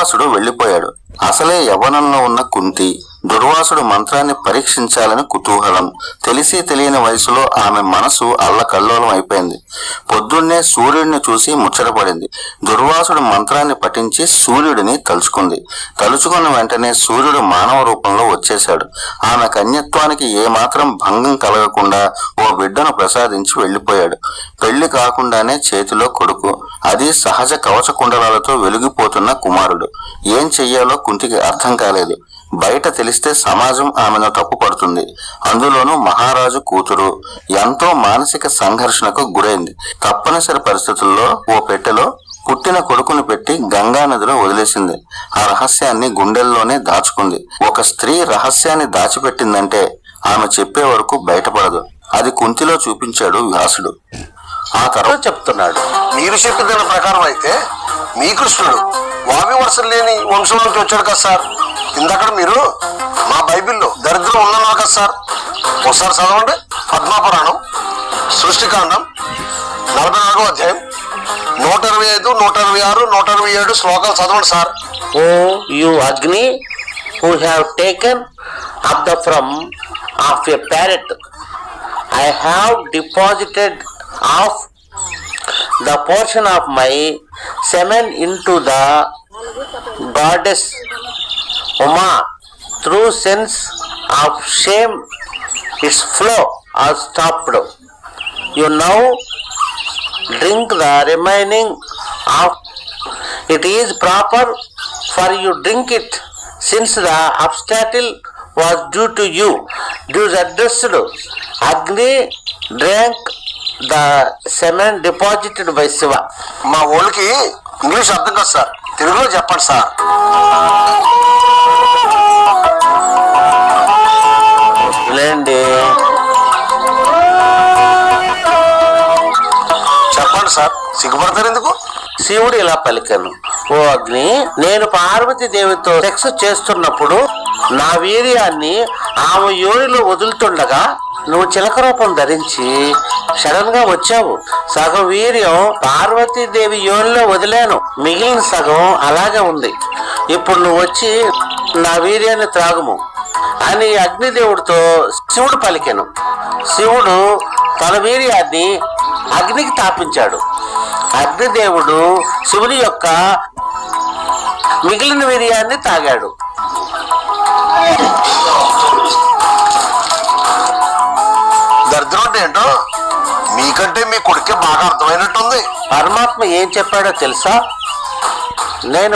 దుర్వాసుడు వెళ్ళిపోయాడు. అసలే యవ్వనంలో ఉన్న కుంతి దుర్వాసుడు మంత్రాన్ని పరీక్షించాలని కుతూహలం. తెలిసి తెలియని వయసులో ఆమె మనసు అల్లకల్లోలం అయిపోయింది. పొద్దున్నే సూర్యుడిని చూసి ముచ్చటపడింది. దుర్వాసుడు మంత్రాన్ని పఠించి సూర్యుడిని తలుచుకుంది. తలుచుకున్న వెంటనే సూర్యుడు మానవ రూపంలో వచ్చేశాడు. ఆమె కన్యత్వానికి ఏమాత్రం భంగం కలగకుండా ఓ బిడ్డను ప్రసాదించి వెళ్ళిపోయాడు పెళ్ళి కాకుండానే చేతిలో కొడుకు అది సహజ కవచ కుండలాలతో వెలిగిపోతున్న కుమారుడు. ఏం చెయ్యాలో కుంతికి అర్థం కాలేదు. బయట తెలిస్తే సమాజం ఆమెను తప్పుపడుతుంది. అందులోనూ మహారాజు కూతురు ఎంతో మానసిక సంఘర్షణకు గురైంది. తప్పనిసరి పరిస్థితుల్లో ఓ పెట్టెలో పుట్టిన కొడుకును పెట్టి గంగా నదిలో వదిలేసింది. ఆ రహస్యాన్ని గుండెల్లోనే దాచుకుంది. ఒక స్త్రీ రహస్యాన్ని దాచిపెట్టిందంటే ఆమె చెప్పే వరకు బయటపడదు. అది కుంతిలో చూపించాడు వ్యాసుడు. ఆ తర్వాత చెప్తున్నాడు. మీరు చెప్పిన ప్రకారం అయితే మీ కృష్ణుడు. వావి వరుసలు లేని వంశంలోకి నుంచి వచ్చాడు కదా సార్. ఇందక్కడ మీరు మా బైబిల్లో దరిద్రం ఉందన్నారు కదా సార్. ఒకసారి చదవండి. పద్మాపురాణం సృష్టికాండం నలభై నాలుగో అధ్యాయం నూట ఇరవై ఐదు నూట ఇరవై ఆరు నూట ఇరవై ఏడు శ్లోకాలు చదవండి sir. O you Agni who have taken up the form of a parrot I have deposited of the portion of my semen into the goddess Uma through sense of shame its flow are stopped. You now drink the remaining of it is proper for you drink it since the obstacle was due to you. Thus addressed Agni drank the semen deposited by Shiva. మా ఊళ్ళకి English అర్థం కాదు sir. తెలుగులో చెప్పండి sir. లేండి చెప్పండి sir. సిగ్గుపడతారు ఎందుకు? శివుడు ఇలా పలికాను. ఓ అగ్ని నేను పార్వతి దేవితో సెక్స్ చేస్తున్నప్పుడు నా వీర్యాన్ని ఆమె యోనిలో వదులుతుండగా నువ్వు చిలక రూపం ధరించి సడన్గా వచ్చావు. సగం వీర్యం పార్వతీదేవి యోనిలో వదిలాను. మిగిలిన సగం అలాగే ఉంది. ఇప్పుడు నువ్వు వచ్చి నా వీర్యాన్ని త్రాగుము అని అగ్నిదేవుడితో శివుడు పలికెను. శివుడు తన వీర్యాన్ని అగ్నికి తాపించాడు. అగ్నిదేవుడు శివుని యొక్క మిగిలిన వీర్యాన్ని తాగాడు. దరిద్రం అంటే ఏంటో? మీకంటే మీ కొడుకే బాగా అర్థమైనట్టుంది. పరమాత్మ ఏం చెప్పాడో తెలుసా? నేను